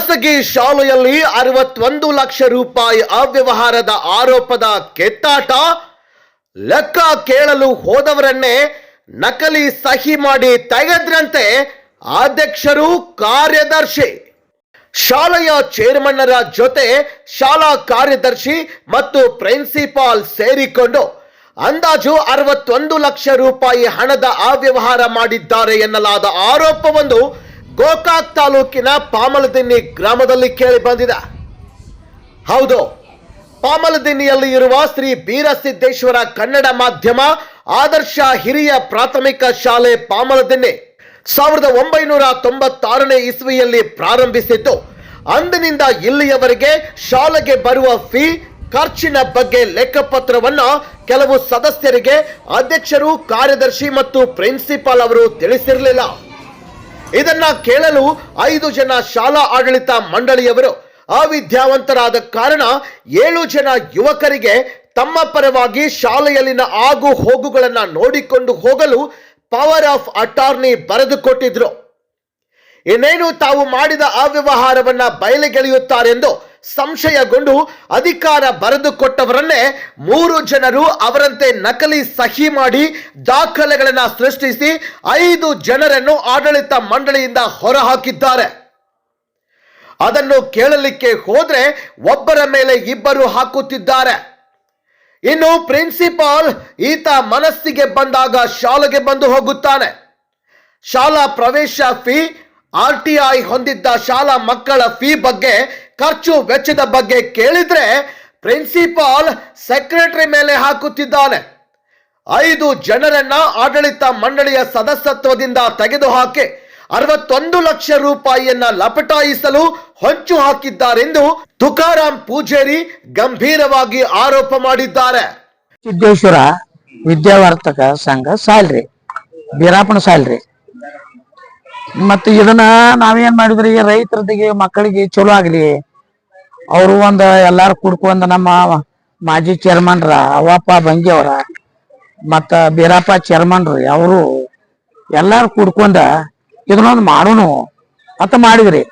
ಖಾಸಗಿ ಶಾಲೆಯಲ್ಲಿ ಅರವತ್ತೊಂದು ಲಕ್ಷ ರೂಪಾಯಿ ಅವ್ಯವಹಾರದ ಆರೋಪದ ಕೆತ್ತಾಟ? ಲೆಕ್ಕ ಕೇಳಲು ಹೋದವರನ್ನೇ ನಕಲಿ ಸಹಿ ಮಾಡಿ ತೆಗೆದ್ರಂತೆ ಅಧ್ಯಕ್ಷರು ಕಾರ್ಯದರ್ಶಿ. ಶಾಲೆಯ ಚೇರ್ಮನ್ನರ ಜೊತೆ ಶಾಲಾ ಕಾರ್ಯದರ್ಶಿ ಮತ್ತು ಪ್ರಿನ್ಸಿಪಾಲ್ ಸೇರಿಕೊಂಡು ಅಂದಾಜು ಅರವತ್ತೊಂದು ಲಕ್ಷ ರೂಪಾಯಿ ಹಣದ ಅವ್ಯವಹಾರ ಮಾಡಿದ್ದಾರೆ ಎನ್ನಲಾದ ಆರೋಪವೊಂದು ಗೋಕಾಕ್ ತಾಲೂಕಿನ ಪಾಮಲದಿನ್ನಿ ಗ್ರಾಮದಲ್ಲಿ ಕೇಳಿ ಬಂದಿದೆ. ಹೌದು, ಪಾಮಲದಿನ್ನಿಯಲ್ಲಿ ಇರುವ ಶ್ರೀ ಬೀರಸಿದ್ದೇಶ್ವರ ಕನ್ನಡ ಮಾಧ್ಯಮ ಆದರ್ಶ ಹಿರಿಯ ಪ್ರಾಥಮಿಕ ಶಾಲೆ ಪಾಮಲದಿನ್ನಿ ಸಾವಿರದ ಒಂಬೈನೂರ ತೊಂಬತ್ತಾರನೇ ಇಸ್ವಿಯಲ್ಲಿ ಪ್ರಾರಂಭಿಸಿದ್ದು ಅಂದಿನಿಂದ ಇಲ್ಲಿಯವರೆಗೆ ಶಾಲೆಗೆ ಬರುವ ಫೀ ಖರ್ಚಿನ ಬಗ್ಗೆ ಲೆಕ್ಕಪತ್ರವನ್ನು ಕೆಲವು ಸದಸ್ಯರಿಗೆ, ಅಧ್ಯಕ್ಷರು, ಕಾರ್ಯದರ್ಶಿ ಮತ್ತು ಪ್ರಿನ್ಸಿಪಾಲ್ ಅವರು ತಿಳಿಸಿರಲಿಲ್ಲ. ಇದನ್ನ ಕೇಳಲು ಐದು ಜನ ಶಾಲಾ ಆಡಳಿತ ಮಂಡಳಿಯವರು ಅವಿದ್ಯಾವಂತರಾದ ಕಾರಣ ಏಳು ಜನ ಯುವಕರಿಗೆ ತಮ್ಮ ಪರವಾಗಿ ಶಾಲೆಯಲ್ಲಿನ ಆಗು ಹೋಗುಗಳನ್ನು ನೋಡಿಕೊಂಡು ಹೋಗಲು ಪವರ್ ಆಫ್ ಅಟಾರ್ನಿ ಬರೆದುಕೊಟ್ಟಿದ್ರು ಇನ್ನೇನು ತಾವು ಮಾಡಿದ ಅವ್ಯವಹಾರವನ್ನ ಬಯಲಿಗೆಳೆಯುತ್ತಾರೆಂದು ಸಂಶಯಗೊಂಡು ಅಧಿಕಾರ ಬರೆದುಕೊಟ್ಟವರನ್ನೇ ಮೂರು ಜನರು ಅವರಂತೆ ನಕಲಿ ಸಹಿ ಮಾಡಿ ದಾಖಲೆಗಳನ್ನ ಸೃಷ್ಟಿಸಿ ಐದು ಜನರನ್ನು ಆಡಳಿತ ಮಂಡಳಿಯಿಂದ ಹೊರಹಾಕಿದ್ದಾರೆ. ಅದನ್ನು ಕೇಳಲಿಕ್ಕೆ ಹೋದ್ರೆ ಒಬ್ಬರ ಮೇಲೆ ಇಬ್ಬರು ಹಾಕುತ್ತಿದ್ದಾರೆ. ಇನ್ನು ಪ್ರಿನ್ಸಿಪಾಲ್ ಈತ ಮನಸ್ಸಿಗೆ ಬಂದಾಗ ಶಾಲೆಗೆ ಬಂದು ಹೋಗುತ್ತಾನೆ. ಶಾಲಾ ಪ್ರವೇಶ ಫೀ, ಆರ್ ಟಿ ಐ ಹೊಂದಿದ್ದ ಶಾಲಾ ಮಕ್ಕಳ ಫೀ ಬಗ್ಗೆ ಖರ್ಚು ವೆಚ್ಚದ ಬಗ್ಗೆ ಕೇಳಿದ್ರೆ ಪ್ರಿನ್ಸಿಪಾಲ್ ಸೆಕ್ರೆಟರಿ ಮೇಲೆ ಹಾಕುತ್ತಿದ್ದಾನೆ. ಐದು ಜನರನ್ನ ಆಡಳಿತ ಮಂಡಳಿಯ ಸದಸ್ಯತ್ವದಿಂದ ತೆಗೆದುಹಾಕಿ ಅರವತ್ತೊಂದು ಲಕ್ಷ ರೂಪಾಯಿಯನ್ನ ಲಪಟಾಯಿಸಲು ಹೊಂಚು ಹಾಕಿದ್ದಾರೆಂದು ತುಕಾರಾಂ ಪೂಜೇರಿ ಗಂಭೀರವಾಗಿ ಆರೋಪ ಮಾಡಿದ್ದಾರೆ. ಸಿದ್ದೇಶ್ವರ ವಿದ್ಯಾವರ್ತಕ ಸಂಘ ಸಾಲ್ರಿ ಬೀರಾಪಣ ಸಾಲ್ರಿ. ಮತ್ತೆ ಇದನ್ನ ನಾವೇನ್ ಮಾಡಿದ್ರಿ? ರೈತರದಿಗೆ ಮಕ್ಕಳಿಗೆ ಚಲೋ ಆಗ್ಲಿ ಅವರು ಒಂದು ಎಲ್ಲಾರು ಕುಡ್ಕೊಂಡ್ ನಮ್ಮ ಮಾಜಿ ಚೇರ್ಮನ್ರ ಅವಪ್ಪ ಬಂಗಿ ಮತ್ತು ಮತ್ತ ಬೀರಪ್ಪ ಚೇರ್ಮನ್ರಿ ಅವರು ಎಲ್ಲಾರು ಕುಡ್ಕೊಂಡ ಇದನ್ನೊಂದು ಮಾಡೋನು ಅಂತ ಮಾಡಿದ್ರಿ.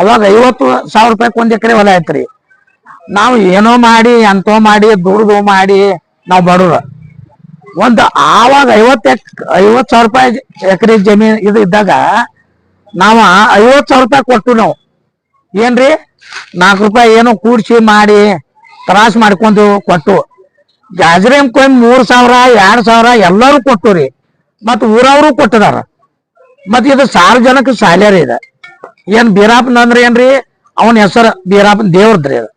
ಅವಾಗ ಐವತ್ತು ಸಾವಿರ ರೂಪಾಯಿ ಒಂದ್ ಎಕರೆ ಹೊಲ ಐತ್ರಿ. ನಾವು ಏನೋ ಮಾಡಿ, ಎಂತೋ ಮಾಡಿ, ದುಡ್ದು ಮಾಡಿ ನಾವು ಬಡವ್ರ. ಒಂದು ಆವಾಗ ಐವತ್ ಎಕ್ ಐವತ್ ಸಾವಿರ ರೂಪಾಯಿ ಎಕರೆ ಜಮೀನ್ ಇದು ಇದ್ದಾಗ ನಾವ ಐವತ್ತು ಸಾವಿರ ರೂಪಾಯಿ ಕೊಟ್ಟು ನಾವು. ಏನ್ರಿ? ನಾಲ್ಕು ರೂಪಾಯಿ ಏನೋ ಕೂಡ್ಸಿ ಮಾಡಿ ತ್ರಾಸ್ ಮಾಡ್ಕೊಂಡು ಕೊಟ್ಟು. ಗ್ಯಾಜ್ರೇಮ್ ಕೊಯ್ ಮೂರ್ ಸಾವಿರ ಎರಡ್ ಸಾವಿರ ಎಲ್ಲರೂ ಕೊಟ್ಟು ರೀ. ಮತ್ ಊರವರು ಕೊಟ್ಟದಾರ. ಮತ್ ಇದು ಸಾರ್ವಜನಿಕ ಸಾಲ್ಯಾರಿ ಇದೆ. ಏನ್ ಬೀರಾಪನ್ ಅಂದ್ರೆ ಏನ್ರಿ? ಅವನ ಹೆಸರು ಬೀರಾಪನ್ ದೇವ್ರದ್ರಿ ಅದು.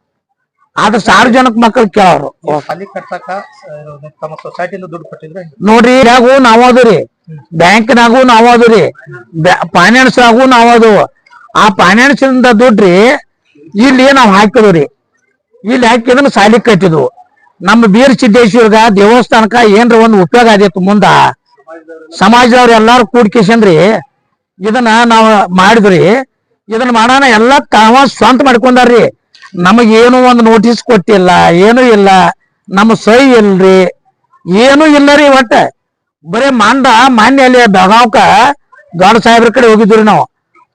ಆದ್ರೆ ಸಾರ್ವಜನಿಕ ಮಕ್ಕಳು ಕೇಳೋರು. ದುಡ್ಡು ನೋಡ್ರಿ ಇದಾಗೂ ನಾವ್ ಅದರಿ ಬ್ಯಾಂಕ್ನಾಗೂ ನಾವ್ ಅದರಿ ಫೈನಾನ್ಸ್ ಆಗು ನಾವು ಅದು. ಆ ಫೈನಾನ್ಸ್ ಇಂದ ದುಡ್ಡ್ರಿ ಇಲ್ಲಿ ನಾವ್ ಹಾಕಿದ್ರಿ ಇಲ್ಲಿ ಹಾಕಿದ್ರೆ ಸಾಲಿ ಕಟ್ಟಿದ್ವು. ನಮ್ಮ ಬೀರ್ ಸಿದ್ದೇಶ್ವರ್ಗ ದೇವಸ್ಥಾನಕ್ಕ ಏನ್ರ ಒಂದು ಉಪಯೋಗ ಆದಿತ್ತು ಮುಂದ. ಸಮಾಜದವ್ರು ಎಲ್ಲಾರು ಕೂಡ್ಕೇಶನ್ರಿ. ಇದನ್ನ ನಾವ್ ಮಾಡಿದ್ರಿ. ಇದನ್ನ ಮಾಡೋಣ ಎಲ್ಲ ತಾವ ಸ್ವಂತ ಮಾಡ್ಕೊಂಡಾರ್ರಿ. ನಮಗೇನು ಒಂದು ನೋಟಿಸ್ ಕೊಟ್ಟಿಲ್ಲ, ಏನು ಇಲ್ಲ. ನಮ್ಮ ಸಹಿ ಇಲ್ರಿ. ಏನು ಇಲ್ಲ ರೀ ಒಟ್ಟ. ಬರೇ ಮಾಂಡ ಮಾನ್ಯ ಅಲ್ಲಿ ಬೆಳಗಾವ್ಕ ದೊಡ್ಡ ಸಾಹೇಬ್ರ ಕಡೆ ಹೋಗಿದ್ವಿ ನಾವು.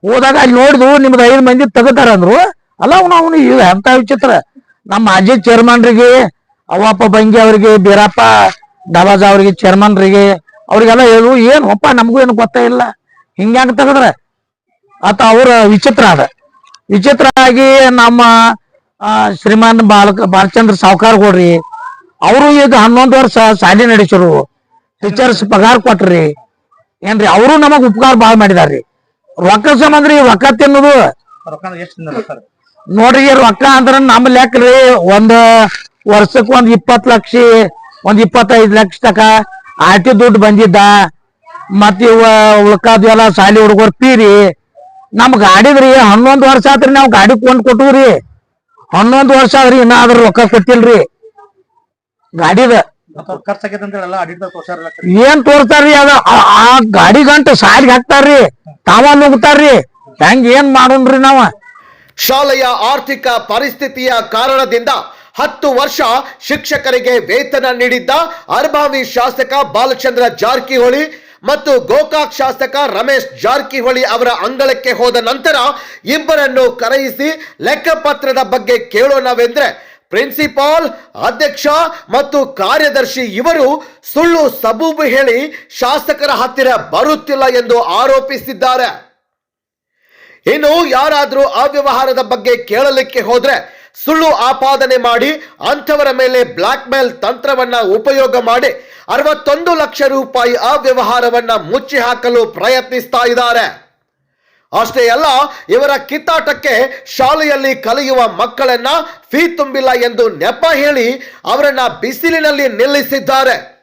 ಹೋದಾಗ ಅಲ್ಲಿ ನೋಡಿದ್ವು, ನಿಮ್ದು ಐದು ಮಂದಿ ತೆಗತಾರ ಅಂದ್ರು. ಅಲ್ಲ, ಅವನು ಅವನು ಎಂತ ವಿಚಿತ್ರ. ನಮ್ಮ ಮಾಜಿ ಚೇರ್ಮನ್ರಿಗೆ ಅವಪ್ಪ ಬಂಗಿ ಅವರಿಗೆ, ಬೀರಪ್ಪ ಡಬಾಜ ಅವ್ರಿಗೆ ಚೇರ್ಮನ್ರಿಗೆ ಅವ್ರಿಗೆಲ್ಲ ಹೇಳು, ಏನು ಅಪ್ಪ ನಮಗೂ ಏನು ಗೊತ್ತೇ ಇಲ್ಲ. ಹಿಂಗ್ಯಾಂಗ ತೆಗದ್ರ? ಆತ ಅವ್ರ ವಿಚಿತ್ರ ಅದ. ವಿಚಿತ್ರ ಆಗಿ ನಮ್ಮ ಶ್ರೀಮಾನ್ ಬಾಲಕ ಬಾಲಚಂದ್ರ ಸಾವ್ಕಾರ್ ಕೊಡ್ರಿ. ಅವರು ಈಗ ಹನ್ನೊಂದು ವರ್ಷ ಸಾಧನೆ ನಡೆಸರು. ಟೀಚರ್ಸ್ ಪಗಾರ ಕೊಟ್ರಿ. ಏನ್ರಿ, ಅವರು ನಮಗ್ ಉಪಕಾರ ಬಾಳ ಮಾಡಿದಾರ್ರಿ. ರೊಕ್ಕ ಸಂಬಂಧ ರೀ ರೊಕ್ಕ ತಿನ್ನೋದು ನೋಡ್ರಿ ರೊಕ್ಕ ಅಂದ್ರ ನಮ್ಮ ಲೆಕ್ಕ ರೀ ಒಂದ್ ವರ್ಷಕ್ ಒಂದ್ ಇಪ್ಪತ್ ಲಕ್ಷ, ಒಂದ್ ಇಪ್ಪತ್ತೈದ್ ಲಕ್ಷ ತಕ ಆಟಿ ದುಡ್ಡು ಬಂದಿದ್ದ. ಮತ್ ಇವ ಉಳ್ಕಾದ್ ಎಲ್ಲ ಸಾಲಿ ಹುಡುಗರ್ ಪೀರಿ. ನಮ್ ಗಾಡಿದ್ರಿ ಹನ್ನೊಂದ್ ವರ್ಷ ಆತ್ರಿ ನಾವ್ ಗಾಡಿ ಕೊಂಡ್ ಕೊಟ್ಟವ್ರಿ ಹನ್ನೊಂದ್ ವರ್ಷ ಆದ್ರಿ ಇನ್ನ ಅದ್ರ ರೊಕ್ಕ ಕೊಟ್ಟಿಲ್ರಿ. ಗಾಡಿದ ಏನ್ ತೋರ್ತಾರ್ರಿ ಅದ? ಆ- ಆ ಗಾಡಿ ಗಂಟ ಸಾಲಿಗೆ ಹಾಕ್ತಾರ್ರಿ. ತಾವ ನುಗ್ತಾರ್ರಿ. ಹೆಂಗ್ ಏನ್ ಮಾಡೋಣ್ರಿ ನಾವ? ಶಾಲೆಯ ಆರ್ಥಿಕ ಪರಿಸ್ಥಿತಿಯ ಕಾರಣದಿಂದ ಹತ್ತು ವರ್ಷ ಶಿಕ್ಷಕರಿಗೆ ವೇತನ ನೀಡಿದ್ದ ಅರ್ಭಾವಿ ಶಾಸಕ ಬಾಲಚಂದ್ರ ಜಾರಕಿಹೊಳಿ ಮತ್ತು ಗೋಕಾಕ್ ಶಾಸಕ ರಮೇಶ್ ಜಾರಕಿಹೊಳಿ ಅವರ ಅಂಗಳಕ್ಕೆ ಹೋದ ನಂತರ ಇಬ್ಬರನ್ನು ಕರೆಯಿಸಿ ಲೆಕ್ಕಪತ್ರದ ಬಗ್ಗೆ ಕೇಳೋಣವೆಂದ್ರೆ ಪ್ರಿನ್ಸಿಪಾಲ್, ಅಧ್ಯಕ್ಷ ಮತ್ತು ಕಾರ್ಯದರ್ಶಿ ಇವರು ಸುಳ್ಳು ಸಬೂಬು ಹೇಳಿ ಶಾಸಕರ ಹತ್ತಿರ ಬರುತ್ತಿಲ್ಲ ಎಂದು ಆರೋಪಿಸಿದ್ದಾರೆ. ಇನ್ನು ಯಾರಾದರೂ ಅವ್ಯವಹಾರದ ಬಗ್ಗೆ ಕೇಳಲಿಕ್ಕೆ ಹೋದ್ರೆ ಸುಳ್ಳು ಆಪಾದನೆ ಮಾಡಿ ಅಂಥವರ ಮೇಲೆ ಬ್ಲಾಕ್ ಮೇಲ್ ತಂತ್ರವನ್ನ ಉಪಯೋಗ ಮಾಡಿ ಅರವತ್ತೊಂದು ಲಕ್ಷ ರೂಪಾಯಿ ಅವ್ಯವಹಾರವನ್ನ ಮುಚ್ಚಿ ಹಾಕಲು ಪ್ರಯತ್ನಿಸ್ತಾ ಇದ್ದಾರೆ. ಅಷ್ಟೇ ಅಲ್ಲ, ಇವರ ಕಿತ್ತಾಟಕ್ಕೆ ಶಾಲೆಯಲ್ಲಿ ಕಲಿಯುವ ಮಕ್ಕಳನ್ನ ಫೀ ತುಂಬಿಲ್ಲ ಎಂದು ನೆಪ ಹೇಳಿ ಅವರನ್ನ ಬಿಸಿಲಿನಲ್ಲಿ ನಿಲ್ಲಿಸಿದ್ದಾರೆ.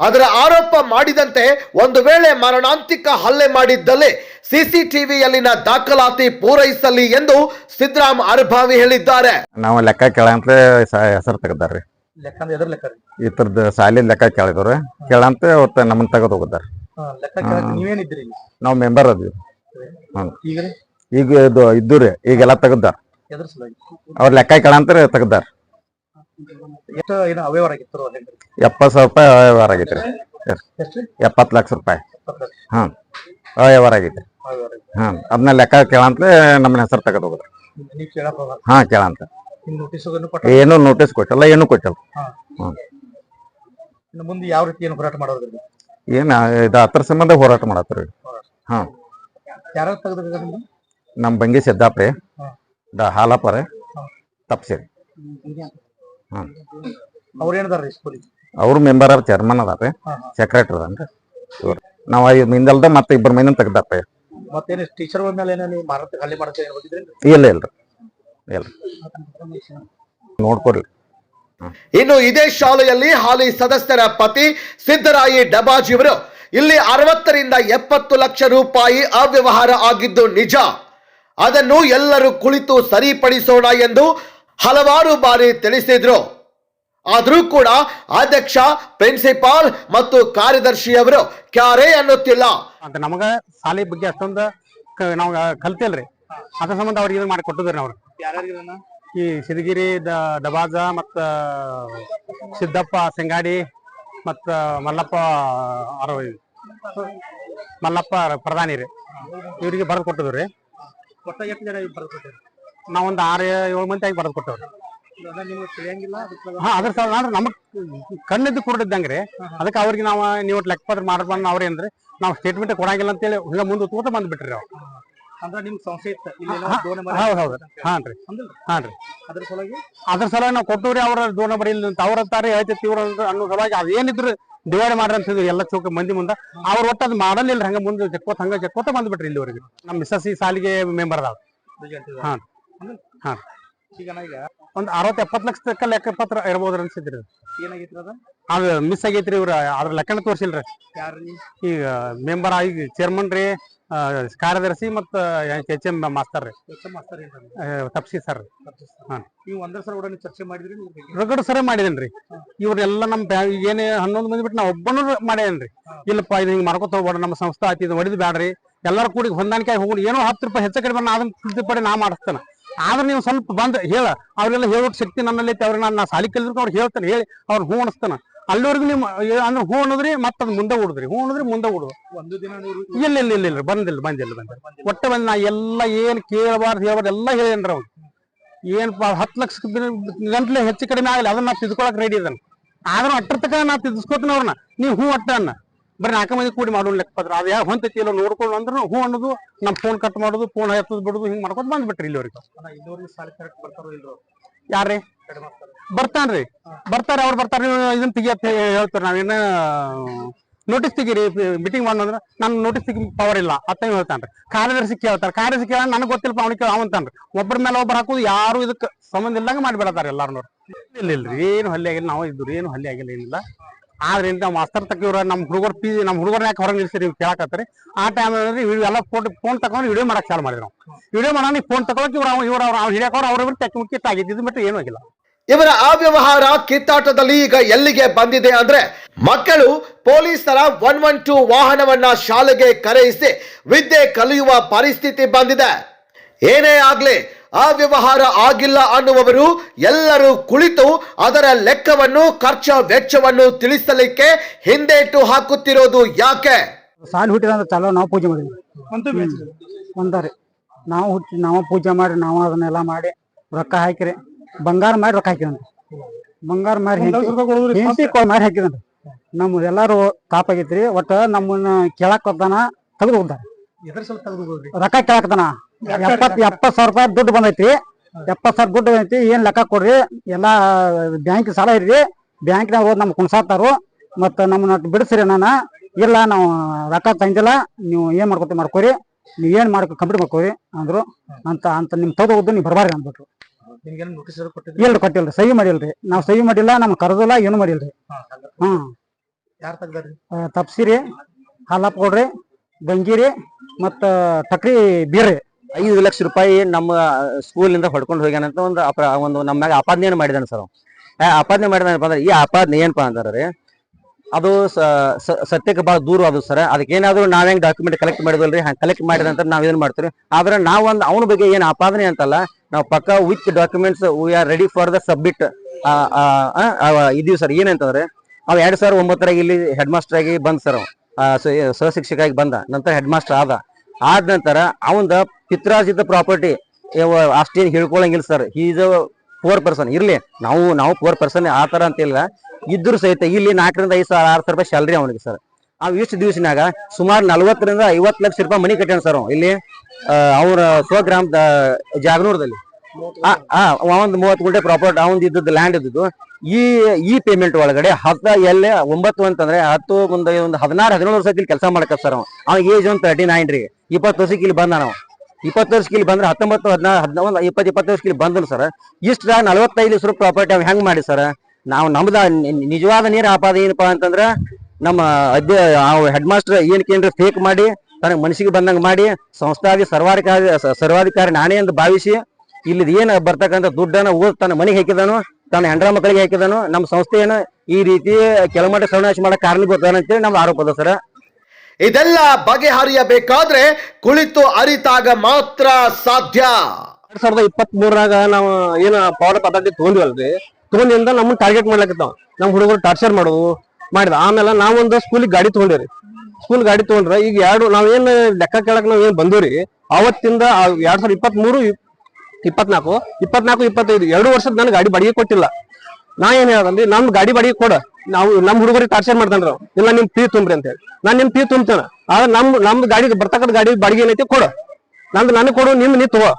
ಅದರ ಆರೋಪ ಮಾಡಿದಂತೆ ಒಂದು ವೇಳೆ ಮರಣಾಂತಿಕ ಹಲ್ಲೆ ಮಾಡಿದ್ದಲ್ಲಿ ಸಿಸಿಟಿವಿಯಲ್ಲಿನ ದಾಖಲಾತಿ ಪೂರೈಸಲಿ ಎಂದು ಸಿದ್ದರಾಮ್ ಅರ್ಭಾವಿ ಹೇಳಿದ್ದಾರೆ. ನಾವು ಲೆಕ್ಕ ಕೇಳಂತ ಹೆಸರು ತೆಗೆದಾರ್ರಿ. ಲೆಕ್ಕ ಅಂದ್ರೆ ಎದ್ರ ಲೆಕ್ಕ ರೀ? ಈ ತರದ ಸಾಲಿ ಲೆಕ್ಕ ಕೇಳಿದ್ರು ಕೇಳಂತ ಅವತ್ತ ನಮ್ಮನ್ನ ತೆಗೆದು ಹೋಗಿದ್ದಾರೆ. ಹಾ, ಲೆಕ್ಕ ಕೇಳಕ್ ನೀವೇನಿದ್ರಿ ಇಲ್ಲಿ ನಾವು ಮೆಂಬರ್ ಅದೀವಿ. ಹ್ಮ್. ಈಗ ರೀ? ಈಗ ಇದು ಇದ್ದು ರೀ ಈಗೆಲ್ಲ ತೆಗ್ದಾರ. ಎದ್ರ ಸಲುವಾಗಿ? ಅವ್ರ ಲೆಕ್ಕ ಕೇಳಂತ ತೆಗ್ದಾರ. ಎಷ್ಟು ಏನೋ ಅವ್ಯವಹಾರ ಆಗಿತ್ತು ಎಪ್ಪತ್ತು ಸಾವಿರ ರೂಪಾಯಿ ಅವ್ಯವಹಾರ ಆಗಿತ್ತು ರೀ. ಎಪ್ಪತ್ತು ಲಕ್ಷ ರೂಪಾಯಿ. ಹಾಂ ಅವ್ಯವಹಾರ ಆಗೈತೆ. ಹ್ಮ್. ಅದನ್ನ ಲೆಕ್ಕ ಕೇಳಂತಲೇ ನಮ್ಮನ್ನ ಹೆಸರು ತೆಗೆದು ಹೋಗ್ರಿ ಹಾಂ ಹಾ ಕೇಳಂತ ಏನು ನೋಟಿಸ್ ಕೊಟ್ಟಲ್ಲ ಏನು ಕೊಟ್ಟಲ್ಲ. ಹಾಂ. ಮುಂದೆ ಯಾವ ರೀತಿ ಏನು ಹೋರಾಟ ಮಾಡೋದ್ರಿ ಏನು ಇದು ಅದ್ರ ಸಂಬಂಧ ಹೋರಾಟ ಮಾಡತ್ತೀರಿ ಹಾಂ. ಯಾರು ತೆಗೆದ್ರಿ ನಮ್ಮ ಬಂಗಿ ಸಿದ್ದಾಪ್ರಿ ಹಾ. ದ ಹಾಲಪ್ಪ ರೀ ತಪ್ಸಿರಿ. ಅವ್ರು ಏನದಾರ ರೀ ಸ್ಕೂಲಿಗೆ ಅವ್ರು ಮೆಂಬರ್ ಆಫ್ ಚೇರ್ಮನ್ ಅದಾರ ಹಾ ಹಾ. ಸೆಕ್ರೆಟರಿ ಅದಾನ್ರಿ ಇವ್ರು. ನಾವು ಐದು ಮಂದಲ್ದ ಮತ್ತೆ ಇಬ್ಬರ ಮೈನ ತೆಗ್ದಪ್ಪ ಮತ್ತೇನು ಟೀಚರ್ ಮೇಲೆ ಏನೋ ನೀವು ಮಾರಾಟ ಖಾಲಿ ಮಾಡಕ್ಕೆ ಹೋಗಿದ್ರಿ ಇಲ್ಲ ಇಲ್ರಿ ನೋಡ್ಕೊಡ್ರಿ. ಇನ್ನು ಇದೇ ಶಾಲೆಯಲ್ಲಿ ಹಾಲಿ ಸದಸ್ಯರ ಪತಿ ಸಿದ್ದರಾಯಿ ಡಬಾಜಿ ಅವರು ಇಲ್ಲಿ ಅರವತ್ತರಿಂದ ಎಪ್ಪತ್ತು ಲಕ್ಷ ರೂಪಾಯಿ ಅವ್ಯವಹಾರ ಆಗಿದ್ದು ನಿಜ. ಅದನ್ನು ಎಲ್ಲರೂ ಕುಳಿತು ಸರಿಪಡಿಸೋಣ ಎಂದು ಹಲವಾರು ಬಾರಿ ತಿಳಿಸಿದ್ರು. ಆದರೂ ಕೂಡ ಅಧ್ಯಕ್ಷ ಪ್ರಿನ್ಸಿಪಾಲ್ ಮತ್ತು ಕಾರ್ಯದರ್ಶಿಯವರು ಕ್ಯಾರೆ ಅನ್ನುತ್ತಿಲ್ಲ. ಅಂತ ನಮಗ ಶಾಲೆ ಬಗ್ಗೆ ಅಷ್ಟೊಂದು ನಾವು ಕಲ್ತಿಲ್ರಿ. ಅದ್ರ ಸಂಬಂಧ ಅವ್ರಿಗೆ ಇದು ಮಾಡಿ ಕೊಟ್ಟಿದ್ರಿ ಅವ್ರು ಈ ಸಿದಗಿರಿ ದಬಾಜ ಮತ್ತ ಸಿದ್ದಪ್ಪ ಸಿಂಗಾಡಿ ಮತ್ತ ಮಲ್ಲಪ್ಪ ಅರ ಮಲ್ಲಪ್ಪ ಪ್ರಧಾನಿ ರೀ. ಇವರಿಗೆ ಬರೆದು ಕೊಟ್ಟಿದ್ರಿ ರೀ. ಎಷ್ಟು ಜನ ಬರ್ಕೊಟ್ಟಿರಿ ನಾವೊಂದು ಆರು ಏಳು ಮಂದಿ ಆಗಿ ಬರೆದು ಕೊಟ್ಟವ್ರಿ. ನಿಮ್ಗೆ ತಿಳಿಯಂಗಿಲ್ಲ ಅದಕ್ಕೆ ಹಾ ಅದ್ರ ಸಲ ಅಂದ್ರೆ ನಮಗ್ ಕಣ್ಣಿದ್ದು ಕುರುಡಿದ್ದಂಗ್ರಿ. ಅದಕ್ಕೆ ಅವ್ರಿಗೆ ನಾವು ನೀವು ಲೆಕ್ಕಪತ್ರ ಅವ್ರಿ ಅಂದ್ರೆ ನಾವು ಸ್ಟೇಟ್ಮೆಂಟ್ ಕೊಡಂಗಿಲ್ಲ ಅಂತೇಳಿ ಹಿಂಗ ಮುಂದೆ ತೂತ ಬಂದ್ಬಿಟ್ರಿ ಅವ್ರು. ಅಂದ್ರೆ ನಿಮ್ ಸಂಸ್ಥೆ ಇತ್ತ? ಇಲ್ಲಿ ದೋಣ ಹೌದ್ ಹೌದು ಅಂದಿಲ್ಲ ಹಾನ್ರಿ. ಅದ್ರ ಸಲುವಾಗಿ? ಅದ್ರ ಸಲುವಾಗಿ ನಾವು ಕೊಟ್ಟವ್ರಿ ಅವ್ರ ದೂರ ಬರೀ ಇಲ್ಲ ಅಂತ ಅವ್ರ ಅಂತಾರೆ ಹೇಳ್ತೈತಿ ಇವ್ರ ಅಂತ ಅನ್ನೋ ಸಲುವಾಗಿ ಅದೇನಿದ್ರು ಡಿವೈಡ್ ಮಾಡ್ರಿ ಅಂತಿದ್ರು ಎಲ್ಲ ಚೌಕ ಮಂದಿ ಮುಂದೆ. ಅವ್ರ ಒಟ್ಟು ಅದು ಮಾಡಲಿಲ್ಲ ಹಂಗ ಮುಂದೆ ಜಕ್ಕೋತ ಹಂಗ ಜಕ್ಕೋತ ಬಂದ್ಬಿಟ್ರಿ ಇಲ್ಲಿವರೆಗೆ. ನಮ್ಮ ಮಿಸಸ್ ಈ ಸಾಲಿಗೆ ಮೆಂಬರ್ ಅದಾವ ಹಾ ಹಾ. ಈಗ ನಾ ಈಗ ಒಂದ್ ಅರವತ್ ಎಪ್ಪತ್ ಲಕ್ಷ ತಕ್ಕ ಲೆಕ್ಕಪತ್ರ ಇರ್ಬೋದ್ರಿ ಅನ್ಸಿದ್ರಿ. ಅದು. ಏನಾಗಿತ್ತು ಅದ? ಅದು ಮಿಸ್ ಆಗೈತ್ರಿ ಇವ್ರ ಅದ್ರ ಲೆಕ್ಕನ ತೋರ್ಸಿಲ್ರಿ. ಈಗ ಮೆಂಬರ್ ಆಗಿ ಚೇರ್ಮನ್ ರೀ ಆ, ಕಾರ್ಯದರ್ಶಿ ಮತ್ತ ಎಚ್ ಎಂ ಮಾಸ್ತರ್ ರೀ. ಏನ್ರಿ? ತಪ್ಸಿ ಸರ್ ಹಾಂ. ನೀವು ಒಂದೇ ಸಲ ಚರ್ಚೆ ಮಾಡಿದ್ರಿ ನೀವು ಬಗ್ಗೆ? ರಗಡ್ ಸರ ಮಾಡಿದೇನ್ರಿ ಇವ್ರೆಲ್ಲ ನಮ್ ಬ್ಯಾ- ಏನೇ ಹನ್ನೊಂದು ಮಂದಿ ಬಿಟ್ಟು ನಾ ಒಬ್ಬನು ಮಾಡ್ಯಾನ್ರಿ ಇಲ್ಲಪ್ಪ ಇದು ಹಿಂಗ್ ಮಾಡ್ಕೊತ ಹೋಗ್ಬೇಡ ನಮ್ಮ ಸಂಸ್ಥೆ ಆಯ್ತು ಇದು ಹೊಡಿದ್ ಬ್ಯಾಡ್ರಿ. ಎಲ್ಲಾರು ಕೂಡಿ ಹೊಂದಾಣಿಕೆ ಆಗಿ ಹೋಗಿ ಏನೋ ಹತ್ತು ರೂಪಾಯಿ ಹೆಚ್ಚು ಕಡಿಮೆ ನಾ ಅದನ್ನ ತಿದ್ದುಪಡಿ ನಾ ಮಾಡಿಸ್ತೇನೆ. ಆದ್ರೆ ನೀವು ಸ್ವಲ್ಪ ಬಂದ್ ಹೇಳ. ಅವ್ರೆಲ್ಲ ಹೇಳೋಕ್ ಶಕ್ತಿ ನನ್ನಲ್ಲಿ ಐತೆ. ಅವ್ರಿಗೆ ನಾನು ಸಾಲಿ ಕಲಿದ್ರು ಅವ್ರು ಹೇಳ್ತಾನೆ ಹೇಳಿ. ಅವ್ರು ಹೂ ಅನಿಸ್ತಾನ. ಅಲ್ಲಿವರೆಗೂ ನೀವು ಅಂದ್ರೆ ಹೂ ಅನ್ನೋದ್ರಿ ಮತ್ತೆ ಅದು ಮುಂದೆ ಉಡುದ್ರಿ. ಹೂ ಅನ್ನೋದ್ರಿ ಮುಂದೆ ಉಡುದು. ಇಲ್ಲ ಇಲ್ಲ ಇಲ್ಲ ಇಲ್ಲ ಬಂದಿಲ್ಲ ಬಂದಿಲ್ಲ ಬಂದಿಲ್ಲ. ಒಟ್ಟೆ ಬಂದ್ ನಾ ಎಲ್ಲ ಏನ್ ಕೇಳಬಾರ್ದು ಹೇಳ್ಬಾರ್ದು ಎಲ್ಲ ಹೇಳೇನ್ರಿ ಅವ್ನು. ಏನ್ ಹತ್ತು ಲಕ್ಷ ಗಂಟ್ಲೆ ಹೆಚ್ಚು ಕಡಿಮೆ ಆಗಲಿ ಅದನ್ನ ನಾ ತಿದ್ಕೊಳಕ್ ರೆಡಿ ಇದನ್. ಆದ್ರೂ ಅಟ್ಟರ್ತಕ ತಕ ನಾ ತಿದ್ಸ್ಕೊತೀನಿ ಅವ್ರನ್ನ ನೀವು ಹೂ ಅಟ್ಟ ಅನ್ನ. ಬರೀ ನಾಲ್ಕು ಮಂದಿ ಕೂಡಿ ಮಾಡೋಣ ಲೆಕ್ಕಪತ್ರ ಅದು ಯಾವ ಹೊಂತೈತಿ ಇಲ್ಲ ನೋಡ್ಕೊಂಡು ಅಂದ್ರೂ ಹೂ ಅನ್ನೋದು ನಮ್ ಫೋನ್ ಕಟ್ ಮಾಡೋದು ಫೋನ್ ಎತ್ತದ್ ಬಿಡುದು ಹಿಂಗ್ ಮಾಡ್ಕೊಂಡು ಬಂದ್ಬಿಟ್ರಿ ಇಲ್ಲಿವ್ರಿಗೆ. ಯಾರ್ರಿ? ಬರ್ತಾನ್ರಿ. ಬರ್ತಾರೆ ಅವ್ರು ಬರ್ತಾರೆ. ಇದನ್ನ ತೆಗಿಯತ್ ಹೇಳ್ತಾರೆ ನಾವೇನ ನೋಟಿಸ್ ತೆಗೀರಿ ಮೀಟಿಂಗ್ ಮಾಡೋದ್ರ ನಾನು ನೋಟಿಸ್ ತೆಗಿ ಪವರ್ ಇಲ್ಲ. ಅತ್ತ ಹೇಳ್ತಾನ್ರಿ. ಕಾರ್ಯದರ್ಶಿ ಕೇಳ್ತಾರೆ. ಕಾರ್ಯದರ್ಶಿ ಕೇಳ ನನಗೆ ಗೊತ್ತಿಲ್ಲ ಅವ್ನಿಗೆ ಕೇಳ ಅವಂತಾನ್ರಿ. ಒಬ್ಬರ ಮೇಲೆ ಒಬ್ಬರು ಹಾಕೋದು ಯಾರು ಇದಕ್ಕೆ ಸಂಬಂಧ ಇಲ್ದಂಗ ಮಾಡಿಬಿಡತಾರೆ ಎಲ್ಲಾರು ಇಲ್ಲ ಇಲ್ರಿ ಏನು ಹಲ್ಲೆ ಆಗಿಲ್ಲ ನಾವು ಇದ್ದು ಏನು ಹಲ್ಲೆ ಆಗಿಲ್ಲ ಏನಿಲ್ಲ. ಆದ್ರೆ ಇಂತ ಮಾಸ್ತರ್ ತಕ್ಕ ಇವ್ರ ನಮ್ಮ ಹುಡುಗರು ಪಿ ನಮ್ಮ ಹುಡುಗರ್ನ ಯಾಕೆ ಹೊರಗೆ ನಿಲ್ಸಿರಿ ನೀವು ಕೇಳಕತ್ರಿ ಆ ಟೈಮ್ ಎಲ್ಲ ಫೋಟೋ ಫೋನ್ ತಗೊಂಡು ವಿಡಿಯೋ ಮಾಡಕ್ ಚಾಲು ಮಾಡಿದ್ರು. ನಾವು ವಿಡಿಯೋ ಮಾಡೋಣ ಫೋನ್ ತಗೊಳಕ್ ಇವ್ರ ಇವ್ರ ಅವ್ರು ಹಿಡಿಯಕ್ಕೆ ಅವ್ರು ಮುಖ್ಯ ಆಗಿದ್ದು ಇದು ಬಿಟ್ಟು ಏನೂ ಆಗಿಲ್ಲ. ಇವರ ಅವ್ಯವಹಾರ ಕಿತ್ತಾಟದಲ್ಲಿ ಈಗ ಎಲ್ಲಿಗೆ ಬಂದಿದೆ ಅಂದ್ರೆ ಮಕ್ಕಳು ಪೊಲೀಸರ ಒನ್ ಒನ್ ಟೂ ವಾಹನವನ್ನ ಶಾಲೆಗೆ ಕರೆಯಿಸಿ ವಿದ್ಯೆ ಕಲಿಯುವ ಪರಿಸ್ಥಿತಿ ಬಂದಿದೆ. ಏನೇ ಆಗ್ಲಿ ಅವ್ಯವಹಾರ ಆಗಿಲ್ಲ ಅನ್ನುವವರು ಎಲ್ಲರೂ ಕುಳಿತು ಅದರ ಲೆಕ್ಕವನ್ನು ಖರ್ಚ ವೆಚ್ಚವನ್ನು ತಿಳಿಸಲಿಕ್ಕೆ ಹಿಂದೇಟು ಹಾಕುತ್ತಿರೋದು ಯಾಕೆ? ಸಾಲು ಹುಟ್ಟಿದ ಚಲೋ ನಾವು ಪೂಜೆ ಮಾಡಿದ್ವಿ. ಅಂತಾರೆ ಒಂದಾರಿ ನಾವು ಹುಟ್ಟಿ ನಾವು ಪೂಜೆ ಮಾಡಿ ನಾವು ಅದನ್ನೆಲ್ಲ ಮಾಡಿ ರೊಕ್ಕ ಹಾಕಿರಿ. ಬಂಗಾರ ಮಾಡಿ ರೊಕ್ಕ ಹಾಕಿದಂತ. ಬಂಗಾರ ಮಾರಿ ಮಾಡಿ ಹೆಂಡತಿ ಮಾರಿ ಹಾಕಿದಂತ. ನಮ್ಮ ಎಲ್ಲಾರು ತಾಪಾಗೈತ್ರಿ ಒಟ್ಟ ನಮ್ಮನ್ನ ಕೇಳಕ್ ಹೋಗ್ತಾನ ತೆಗೆದು ಹೋಗ್ತಾರೆ. ರೊಕ್ಕ ಕೇಳಕತ್ತಾನ. ಎಪ್ಪತ್ ಎಪ್ಪತ್ ಸಾವಿರ ರೂಪಾಯಿ ದುಡ್ಡು ಬಂದೈತಿ ಎಪ್ಪತ್ ಸಾವಿರ ದುಡ್ಡು ಬಂದೈತಿ. ಏನ್ ಲೆಕ್ಕ ಕೊಡ್ರಿ? ಎಲ್ಲಾ ಬ್ಯಾಂಕ್ ಸಾಲ ಇರ್ರಿ ಬ್ಯಾಂಕ್ನಾಗ ಹೋದ್ ನಮ್ಗೆ ಕುಣ್ಸಾತಾರು. ಮತ್ತ ನಮ್ಮನ್ನ ಬಿಡಿಸ್ರಿ ನಾನ. ಇಲ್ಲ ನಾವು ರೊಕ್ಕ ತಂದಿಲ್ಲ. ನೀವು ಏನ್ ಮಾಡ್ಕೊತೀವಿ ಮಾಡ್ಕೋರಿ. ನೀವ್ ಏನ್ ಮಾಡ್ಕೊ ಕಂಪ್ಲೀಟ್ ಮಾಡ್ಕೋರಿ ಅಂದ್ರು. ಅಂತ ಅಂತ ನಿಮ್ ತಗೋದು ನೀವು ಬರ್ಬಾರ್ರಿ ಅಂದ್ಬಿಟ್ರು. ಇಲ್ರಿ ಕೊಟ್ಟಿಲ್ರಿ. ಸಹಿ ಮಾಡಿಲ್ರಿ. ನಾವ್ ಸಹಿ ಮಾಡಿಲ್ಲ ನಮ್ಗೆ ಕರೆದಿಲ್ಲ ಏನು ಮಾಡಿಲ್ರಿ. ಹ್ಮ್ ತಪ್ಸಿರಿ. ಹಾಲಪ್ಪ ಕೊಡ್ರಿ ಗಂಗಿರಿ ಮತ್ತ ಟಕ್ರಿ ಬೀರ್ರಿ. ಐದು ಲಕ್ಷ ರೂಪಾಯಿ ನಮ್ಮ ಸ್ಕೂಲಿಂದ ಹೊಡ್ಕೊಂಡು ಹೋಗ್ಯಾನಂತ ಒಂದು ಅಪ ಒಂದು ನಮ್ಮ ಮ್ಯಾಗ ಆಪಾದನೆಯನ್ನು ಮಾಡಿದಾನೆ ಸರ್ ಆಪಾದನೆ ಮಾಡಿದಾನಪ್ಪ ಅಂದ್ರೆ, ಈ ಆಪಾದನೆ ಏನಪ್ಪ ಅಂತಂದ್ರೆ ಅದು ಸತ್ಯಕ್ಕೆ ಬಹಳ ದೂರ ಅದು ಸರ್. ಅದಕ್ಕೆ ಏನಾದ್ರು ನಾವ್ ಹೆಂಗ್ ಡಾಕ್ಯುಮೆಂಟ್ ಕಲೆಕ್ಟ್ ಮಾಡಿದ್ವಲ್ರಿ? ಹಂಗೆ ಕಲೆಕ್ಟ್ ಮಾಡಿದ ನಂತರ ನಾವ್ ಏನ್ ಮಾಡ್ತೀವಿ. ಆದ್ರೆ ನಾವ್ ಒಂದು ಅವನ ಬಗ್ಗೆ ಏನ್ ಆಪಾದನೆ ಅಂತಲ್ಲ, ನಾವು ಪಕ್ಕ with documents we are ready for the submit ಇದೀವಿ ಸರ್. ಏನಂತಂದ್ರೆ ಅವ್ ಎರಡ್ ಸಾವಿರದ ಒಂಬತ್ತರಾಗ ಇಲ್ಲಿ ಹೆಡ್ ಮಾಸ್ಟರ್ ಆಗಿ ಬಂದ್ ಸರ್ ಸಹಶಿಕ್ಷಕ ಆಗಿ ಬಂದ. ನಂತರ ಹೆಡ್ ಮಾಸ್ಟರ್ ಆದ. ಆದ ನಂತರ ಅವಂದ ಪಿತ್ರಾರ್ಜಿತ ಪ್ರಾಪರ್ಟಿ ಅಷ್ಟೇನು ಹೇಳ್ಕೊಳಂಗಿಲ್ಲ ಸರ್ ಈಸ್ ಪೋರ್ ಪರ್ಸನ್ ಇರ್ಲಿ, ನಾವು ನಾವು ಪೋರ್ ಪರ್ಸನ್ ಆ ತರ ಅಂತಿಲ್ಲ. ಇದ್ರು ಸಹಿತ ಇಲ್ಲಿ ನಾಲ್ಕರಿಂದ ಐದು ಸಾವಿರ, ಆರು ಸಾವಿರ ರೂಪಾಯಿ ಸ್ಯಾಲ್ರಿ ಅವನಿಗೆ ಸರ್ ಆ ಇಷ್ಟು ದಿವಸನಾಗ ಸುಮಾರು ನಲ್ವತ್ತರಿಂದ ಐವತ್ತು ಲಕ್ಷ ರೂಪಾಯಿ ಮನಿ ಕಟ್ಟಾನ ಸರ್ ಇಲ್ಲಿ ಅವ್ರ ಸ್ವಗ್ರಾಮದ ಜಾಗನೂರದಲ್ಲಿ. ಒಂದ್ ಮೂವತ್ತು ಗುಂಟೆ ಪ್ರಾಪರ್ಟಿ ಅವನ್ ಇದ್ದದ್ದು ಲ್ಯಾಂಡ್ ಇದ್ದದ್ದು. ಈ ಈ ಪೇಮೆಂಟ್ ಒಳಗಡೆ ಹತ್ತ ಎಲ್ಲೇ ಒಂಬತ್ತು ಅಂತಂದ್ರೆ ಹತ್ತು ಮುಂದೆ ಒಂದು ಹದಿನಾರು, ಹದಿನೇಳು ವರ್ಷ ಇಲ್ಲಿ ಕೆಲಸ ಮಾಡಕ ಸರ್ ಅವ. ಅವ್ನಿಗೆ ಏಜ್ ಒಂದು ತರ್ಟಿ ನೈನ್ ರೀ ಇಪ್ಪತ್ತು ವರ್ಷಕ್ಕೆ ಇಲ್ಲಿ ಬಂದ ನಾವು ಇಪ್ಪತ್ತು ವರ್ಷಕ್ಕೆ ಬಂದ್ರೆ ಹತ್ತೊಂಬತ್ತು ಹದಿನಾರು ಹದಿನೊಂದು ಇಪ್ಪತ್ತು ಇಪ್ಪತ್ತು ವರ್ಷಕ್ಕೆ ಇಲ್ಲಿ ಬಂದನು ಸರ್. ಇಷ್ಟ ನಲವತ್ತೈದು ಲಕ್ಷ ಪ್ರಾಪರ್ಟಿ ಅವ್ ಹೆಂಗ್ ಮಾಡಿ ಸರ್? ನಾವು ನಮ್ದ ನಿಜವಾದ ನೀರು ಆಪಾದ ಏನಪ್ಪಾ ಅಂತಂದ್ರ ನಮ್ಮ ಅಧ್ಯ ಹೆಡ್ ಮಾಸ್ಟರ್ ಏನಕ್ಕೇನ್ರಿ ಫೇಕ್ ಮಾಡಿ, ತನಗೆ ಮನಸ್ಸಿಗೆ ಬಂದಂಗ ಮಾಡಿ, ಸಂಸ್ಥಾದಿ ಸರ್ವಾಧಿಕಾರಿ ಸರ್ವಾಧಿಕಾರಿ ನಾನೇ ಅಂತ ಭಾವಿಸಿ ಇಲ್ಲಿ ಏನು ಬರ್ತಕ್ಕಂಥ ದುಡ್ಡನ್ನ ಓದ್ ತನ್ನ ಮನೆಗೆ ಹಾಕಿದಾನು, ತನ್ನ ಹೆಂಡ್ರ ಮಕ್ಕಳಿಗೆ ಹಾಕಿದಾನು, ನಮ್ಮ ಸಂಸ್ಥೆಯನ್ನು ಈ ರೀತಿ ಕೆಲಮಟ್ಟ ಸರ್ವನಾಶ ಮಾಡಕ್ ಕಾರಣ ಅಂತೇಳಿ ನಮ್ದು ಆರೋಪದ ಸರ್. ಇದೆಲ್ಲ ಬಗೆಹರಿಯಬೇಕಾದ್ರೆ ಕುಳಿತು ಅರಿತಾಗ ಮಾತ್ರ ಸಾಧ್ಯ. ಎರಡ್ ಸಾವಿರದ ಇಪ್ಪತ್ತ್ ಮೂರಾಗ ನಾವು ಏನ ಪವರ್ ಪದ್ಧತಿ ತಗೊಂಡಿವಲ್ರಿ? ತಗೊಂಡಿಂದ ನಮ್ಮನ್ನ ಟಾರ್ಗೆಟ್ ಮಾಡ್ಲಕತ್ತಾವ ನಮ್ ಹುಡುಗರು ಟಾರ್ಚರ್ ಮಾಡೋದು, ಮಾಡಿದ. ಆಮೇಲೆ ನಾವೊಂದು ಸ್ಕೂಲಿಗೆ ಗಾಡಿ ತಗೊಂಡಿವ್ರಿ. ಸ್ಕೂಲ್ ಗಾಡಿ ತಗೊಂಡ್ರ ಈಗ ಎರಡು ನಾವೇನ್ ಲೆಕ್ಕ ಕೇಳಕ್ ನಾವ್ ಏನ್ ಬಂದವ್ರಿ ಅವತ್ತಿಂದ ಆ ಎರಡ್ ಸಾವಿರದ ಇಪ್ಪತ್ತ್ ಮೂರು ಇಪ್ಪತ್ನಾಲ್ಕು ಇಪ್ಪತ್ನಾಲ್ಕು, ಇಪ್ಪತ್ತೈದು, ಎರಡು ವರ್ಷದ ನಾನು ಗಾಡಿ ಬಾಡಿಗೆ ಕೊಟ್ಟಿಲ್ಲ. ನಾ ಏನ್ ಹೇಳಿ ನಮ್ ಗಾಡಿ ಬಾಡಿಗೆ ಕೊಡ. ನಾವು ನಮ್ ಹುಡುಗರಿಗೆ ಟಾರ್ಚರ್ ಮಾಡ್ತಾನ್ರಿ. ಇಲ್ಲ ನಿಮ್ ಫೀ ತುಂಬ್ರಿ ಅಂತ ಹೇಳಿ. ನಾನ್ ನಿಮ್ ಫೀ ತುಂಬ್ತೇನೆ. ಆದ್ರೆ ನಮ್ ನಮ್ದು ಗಾಡಿ ಬರ್ತಕ್ಕಂಥ ಗಾಡಿ ಬಾಡಿಗೆ ಏನೈತಿ ಕೊಡು. ನಂದು ನನಗೆ ಕೊಡು ನಿಮ್ ನೀ ತಗೋ.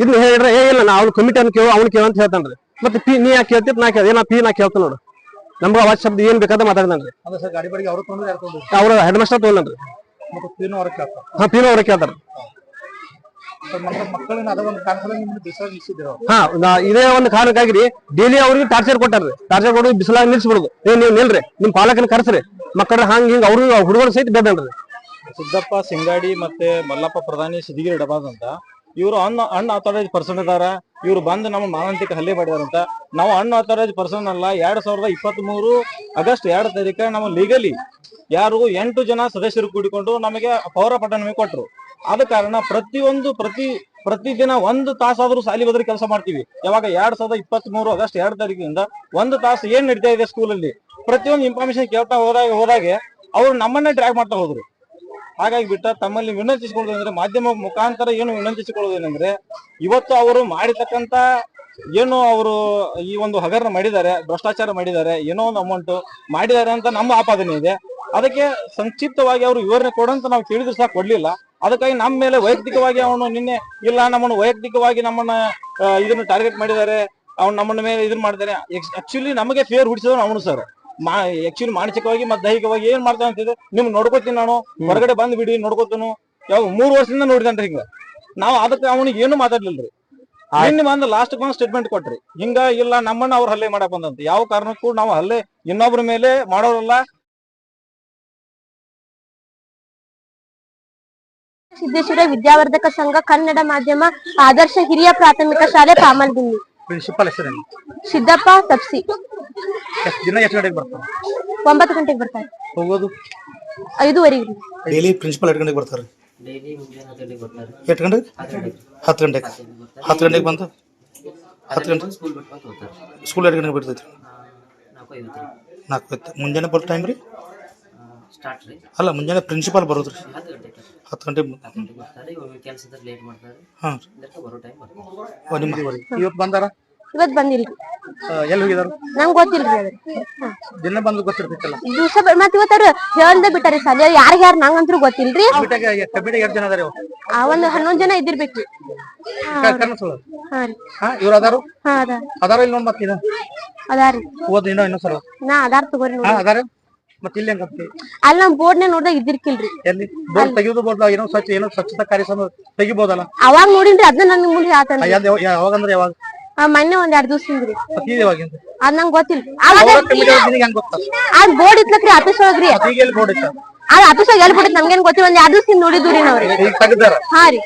ಇದನ್ನ ಹೇಳಿದ್ರೆ ಏ ಇಲ್ಲ ನಾ ಅವ್ನ ಕಮಿಟಿ ಅನ್ ಕೇಳು ಅವ್ನು ಕೇಳು ಅಂತ ಹೇಳ್ತಾನ್ರಿ ಮತ್ತೆ ಪಿ ನೀ ಯಾಕೆ ಕೇಳ್ತಿ ನಾ ಕೇಳ ಏನ ಪಿ ನಾ ಕೇಳ್ತಾನ ನೋಡು. ನಮ್ಗೆ ಅವಾಜ್ ಶಬ್ದ ಏನ್ ಬೇಕಾದ ಮಾತಾಡ್ತಾನ್ರಿ ಅವ್ರು ತೊಗೊಂಡ್ರೆ ತೊಗೊಂಡ್ರಿ ಹೆಡ್ ಮಾಸ್ಟರ್ ಕೇಳ್ತಾರೆ. ಹಾ ಪೀನೋ ಅವ್ರ ಕೇಳ್ತಾರ. ಹಾ ನಾ- ಇದೇ ಒಂದು ಕಾರಣಕ್ಕಾಗಿ ಡೈಲಿ ಅವ್ರಿಗೆ ಟಾರ್ಚರ್ ಕೊಟ್ಟಾರ್ರಿ ಟಾರ್ಚರ್ ಕೊಡು ಬಿಸಿಲಾಗ ನಿಲ್ಸ್ಬಿಡುದು. ಏ ನೀವು ನಿಲ್ರಿ. ನಿಮ್ ಪಾಲಕನ ಕರ್ಸ್ರಿ. ಮಕ್ಕಳ ಹಂಗ ಹಿಂಗ ಅವ್ರು ಹುಡುಗರು ಸಹಿತ ಬೇದನ್ರಿ ಸಿದ್ದಪ್ಪ ಸಿಂಗಾಡಿ ಮತ್ತೆ ಮಲ್ಲಪ್ಪ ಪ್ರಧಾನಿ ಸಿದಿಗಿರಿ ಡಬಾದ್ ಅಂತ. ಇವರು ಅಣ್ಣ ಅನ್ ಅಥರೈಸ್ ಪರ್ಸನ್ ಇದಾರ. ಇವ್ರು ಬಂದು ನಮ್ಮ ಮಾನಂತಿಕ ಹಲ್ಲೆ ಮಾಡಿದಾರಂತ ನಾವು ಅಣ್ಣ ಅಥರೈಸ್ ಪರ್ಸನ್ ಅಲ್ಲ. ಎರಡ್ ಸಾವಿರದ ಇಪ್ಪತ್ತ್ ಮೂರು ಆಗಸ್ಟ್ ಎರಡ್ ತಾರೀಕ ನಮ್ಮ ಲೀಗಲಿ ಯಾರು ಎಂಟು ಜನ ಸದಸ್ಯರು ಕೂಡಿಕೊಂಡು ನಮಗೆ ಪೌರ ಪಟ್ಟಣ ಕೊಟ್ರು. ಆದ ಕಾರಣ ಪ್ರತಿಯೊಂದು ಪ್ರತಿ, ಪ್ರತಿದಿನ ಒಂದು ತಾಸಾದ್ರೂ ಸಾಲಿ ಬದ್ರಿ ಕೆಲಸ ಮಾಡ್ತೀವಿ. ಯಾವಾಗ ಎರಡ್ ಸಾವಿರದ ಇಪ್ಪತ್ತ್ ಮೂರು ಆಗಸ್ಟ್ ಎರಡ್ ತಾರೀಕಿನಿಂದ ಒಂದು ತಾಸು ಏನ್ ನಡೀತಾ ಇದೆ ಸ್ಕೂಲಲ್ಲಿ ಪ್ರತಿಯೊಂದು ಇನ್ಫಾರ್ಮೇಶನ್ ಕೇಳ್ತಾ ಹೋದಾಗ, ಹೋದಾಗೆ ಅವ್ರು ನಮ್ಮನ್ನೇ ಡ್ರ್ಯಾಗ್ ಮಾಡ್ತಾ ಹೋದ್ರು. ಹಾಗಾಗಿ ಬಿಟ್ಟ ತಮ್ಮಲ್ಲಿ ವಿನಂತಿಸಿಕೊಳ್ಳೋದಂದ್ರೆ ಮಾಧ್ಯಮ ಮುಖಾಂತರ ಏನು ವಿನಂತಿಸಿಕೊಳ್ಳೋದೇನೆಂದ್ರೆ ಇವತ್ತು ಅವರು ಮಾಡಿರ್ತಕ್ಕಂತ ಏನು ಅವರು ಈ ಒಂದು ಹಗರಣ ಮಾಡಿದ್ದಾರೆ, ಭ್ರಷ್ಟಾಚಾರ ಮಾಡಿದ್ದಾರೆ, ಏನೋ ಒಂದು ಅಮೌಂಟ್ ಮಾಡಿದ್ದಾರೆ ಅಂತ ನಮ್ಮ ಆಪಾದನೆ ಇದೆ. ಅದಕ್ಕೆ ಸಂಕ್ಷಿಪ್ತವಾಗಿ ಅವರು ವಿವರಣೆ ಕೊಡಂತ ನಾವು ಕೇಳಿದ್ರು ಸಹ ಕೊಡ್ಲಿಲ್ಲ. ಅದಕ್ಕಾಗಿ ನಮ್ಮ ಮೇಲೆ ವೈಯಕ್ತಿಕವಾಗಿ ಅವನು ನಿನ್ನೆ ಇಲ್ಲ ನಮ್ಮನ್ನು ವೈಯಕ್ತಿಕವಾಗಿ ನಮ್ಮನ್ನ ಇದನ್ನು ಟಾರ್ಗೆಟ್ ಮಾಡಿದ್ದಾರೆ. ಅವ್ನು ನಮ್ಮನ್ನ ಮೇಲೆ ಇದನ್ನ ಮಾಡಿದ್ದಾರೆ ಆಕ್ಚುಲಿ ನಮಗೆ ಫೇರ್ ಹುಡಿಸಿದವನು ಅವನು ಸರ್ ಮಾ ಆಕ್ಚುಲಿ ಮಾನಸಿಕವಾಗಿ ಮತ್ತೆ ದೈಹಿಕವಾಗಿ ಏನ್ ಮಾಡ್ತಾನೆ ಅಂತಿದ್ರೆ ನಿಮ್ಗೆ ನೋಡ್ಕೋತೀನಿ ನಾನು. ಹೊರಗಡೆ ಬಂದ್ ಬಿಡಿ ನೋಡ್ಕೋತನು. ಯಾವ ಮೂರು ವರ್ಷದಿಂದ ನೋಡಿದಂತ ಹಿಂಗ. ನಾವು ಅದಕ್ಕೆ ಅವನಿಗೆ ಏನು ಮಾತಾಡ್ಲಿಲ್ರಿ. ನಿನ್ನೆ ಬಂದು ಲಾಸ್ಟ್ ಬಂದ್ ಸ್ಟೇಟ್ಮೆಂಟ್ ಕೊಟ್ರಿ. ಹಿಂಗ ಇಲ್ಲ ನಮ್ಮನ್ನ ಅವ್ರ ಹಲ್ಲೆ ಮಾಡಕ್ ಬಂದಂತ. ಯಾವ ಕಾರಣಕ್ಕೂ ನಾವು ಹಲ್ಲೆ ಇನ್ನೊಬ್ರ ಮೇಲೆ ಮಾಡೋರಲ್ಲ. ಸಿದ್ದೇಶ್ವರ ವಿದ್ಯಾವರ್ಧಕ ಸಂಘ ಕನ್ನಡ ಮಾಧ್ಯಮ ಆದರ್ಶ ಹಿರಿಯ ಪ್ರಾಥಮಿಕ ಶಾಲೆ ಪಾಮಲ್ಗುಂಡಿ ಪ್ರಿನ್ಸಿಪಲ್ ಹೆಸರೇನು ಸಿದ್ದಪ್ಪ ತಪ್ಸಿ. ಎಷ್ಟ್ ದಿನ ಎಷ್ಟು ಗಂಟೆಗೆ ಬರ್ತಾರೆ? ಒಂಬತ್ತು ಗಂಟೆಗೆ ಬರ್ತಾರೆ. ಹೋಗೋದು? ಐದೂವರೆಗೆ. ಡೈಲಿ ಪ್ರಿನ್ಸಿಪಲ್ ಎಷ್ಟು ಗಂಟೆಗೆ ಬರ್ತಾರೆ? ಎಷ್ಟು ಗಂಟೆಗೆ. ಹತ್ತು ಗಂಟೆಗೆ. ಹತ್ತು ಗಂಟೆಗೆ ಬಂದು ಹತ್ತು ಗಂಟೆ. ಸ್ಕೂಲ್ ಎರಡು ಗಂಟೆಗೆ ಬಿಡ್ತೈತಿ? ನಾಲ್ಕು ಐವತ್ತು ಮುಂಜಾನೆ ಬರೋ ಟೈಮ್ ರೀ? ಸ್ಟಾರ್ಟ್ ರೀ. ಅಲ್ಲ ಮುಂಜಾನೆ ಪ್ರಿನ್ಸಿಪಾಲ್ ಗಂಟೆಗೆ. ಹತ್ತು ಗಂಟೆ ಹತ್ತು ಗಂಟೆಗೆ ಬರ್ತಾರೆ ಲೇಟ್ ಮಾಡ್ತಾರೆ. ಹಾಂ. ಇದಕ್ಕೆ ಬರೋ ಟೈಮ್ ಇವತ್ತು ಬಂದಾರ? ಇವತ್ ಬಂದಿಲ್ರಿ ಎಲ್ಲಿ ಹೋಗಿದಾರ? ನಂಗ್ ಗೊತ್ತಿಲ್ರಿ ಅದ್ರ ದಿನ ಬಂದು ಗೊತ್ತಿರ್ತೈತಲ್ಲ ದಿವಸ ಮತ್ ಇವತ್ತ ಅವ್ರು ಹೇಳ್ದ ಬಿಟ್ಟಾರಿ ಸಾಲಿ ಯಾರಿಗ ಯಾರು ನಂಗಂತ್ರು ಗೊತ್ತಿಲ್ರಿ. ಕಬ್ಬಿಡಿ ಎಷ್ಟು ಜನ ಅದಾರ ಆ ಒಂದ್ ಹನ್ನೊಂದ್ ಜನ ಇದ್ದಿರ್ಬೇಕ್ರಿ ಕನಸು ಹಾ. ರೀ. ಹಾ ಇವ್ರು ಅದಾರು? ಹಾ ಅದ ಅದಾರ ಇಲ್ಲಿ ನೋಡ್ ಅದಾರಿ ಓದ್ ಇನ್ನೂ ಇನ್ನೂ ಸಲ ನಾ ಅದಾರ್ ತಗೋರಿ ಹಾ ಅದಾರ? ಮತ್ತೆ ಇಲ್ಲಿ ಅಲ್ಲಿ ನಮ್ ಬೋರ್ಡ್ನ್ಯಾಗ ನೋಡ್ದಾಗ ಇದ್ದಿರ್ಕಿಲ್ರಿ. ಎಲ್ಲಿ? ಬೋರ್ಡ್ ತೆಗಿಯೋದು ಬೋರ್ಡ್ ಏನೋ ಸ್ವಚ್ಛ ಏನೋ ಸ್ವಚ್ಛತಾ ಕಾರ್ಯಕ್ರಮ ತೆಗಿಬೋದಲ್ಲ? ಅವಾಗ ನೋಡಿನ್ರಿ ಅದನ್ನ ನನ್ ಮುಂದೆ ಆತನ್ರಿ ಯಾವಾಗ ಅಂದ್ರೆ ಯಾವಾಗ? ಆ ಮೊನ್ನೆ ಒಂದ್ ಎರಡ್ ದಿವ್ಸ ಹಿಂದ್ರಿ. ಮತ್ತೆ ಇದು ಯಾವಾಗಿಂದ? ಅದ್ ನಂಗ್ ಗೊತ್ತಿಲ್ಲ. ಅವಾಗ ಹೆಂಗ್ ಗೊತ್ತಾ? ಆ ಬೋರ್ಡ್ ಇತ್ಲಕ್ರಿ ಆಫೀಸ್ ಒಳಗ್ರಿ. ಈಗ ಎಲ್ಲಿ ಬೋರ್ಡ್ ಇತ್ತ? ಅದ್ ಆಫೀಸ್ ಒಳಗ್ ಎಲ್ಲಿ ಬಿಟ್ಟಿತ್ ನಮ್ಗೇನ್ ಗೊತ್ತಿಲ್ಲ ಒಂದ್ ಎರಡ್ ದಿವ್ಸ ನೋಡಿದ್ವಿ ರೀ ನಾವ್ರಿ ಈಗ ತೆಗ್ದಾರ? ಹಾ ರೀ.